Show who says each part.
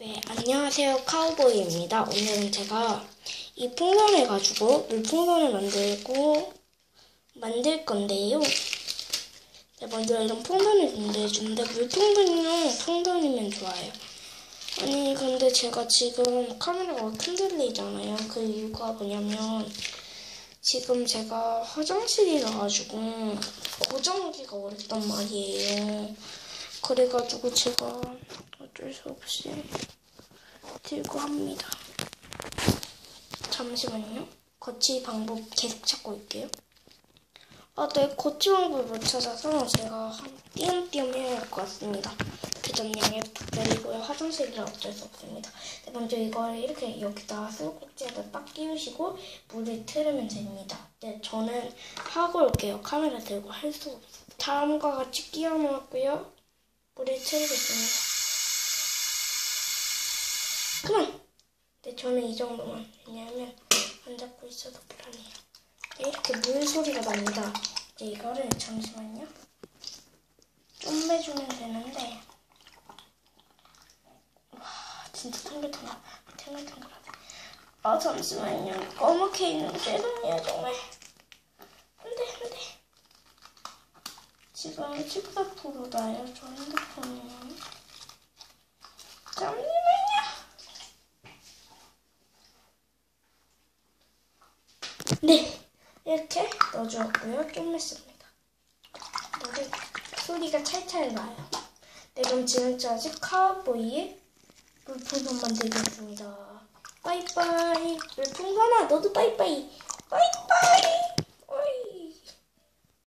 Speaker 1: 네, 안녕하세요. 카우보이입니다. 오늘은 제가 이 풍선을 가지고 물풍선을 만들고 만들 건데요. 네, 먼저 이런 풍선을 준비해 주는데 물풍선용 풍선이면 좋아요. 아니 근데 제가 지금 카메라가 흔들리잖아요. 그 이유가 뭐냐면 지금 제가 화장실이라 가지고 고정하기가 어렵단 말이에요. 그래가지고 제가 어쩔 수 없이 들고 합니다. 잠시만요. 거치 방법 계속 찾고 있게요. 아, 네, 거치 방법을 못 찾아서 제가 한 띄엄띄엄 해야 할 것 같습니다. 그점 양해 부탁드리고요. 화장실이라 어쩔 수 없습니다. 네, 먼저 이걸 이렇게 여기다 수도꼭지에다 딱 끼우시고 물을 틀으면 됩니다. 네, 저는 하고 올게요. 카메라 들고 할 수 없어서. 다음과 같이 끼워 놓았고요. 물을 틀겠습니다. 그만! 네, 저는 이 정도만. 왜냐하면 안 잡고 있어도 불안해요. 네, 이렇게 물 소리가 납니다. 이제 이거를 잠시만요. 좀 빼주면 되는데. 와, 진짜 탱글탱글, 탱글탱글하네. 아, 잠시만요. 검게 있는 죄송해요, 정말. 안 돼, 안 돼. 지금 14% 나요, 저 핸드폰은. 잠시만요. 네, 이렇게 넣어주었고요. 좀 맸습니다. 노래 소리가 찰찰 나요. 네, 그럼 지금까지 카우보이의 물풍선 만들겠습니다. 빠이빠이. 물풍선아, 너도 빠이빠이. 빠이빠이.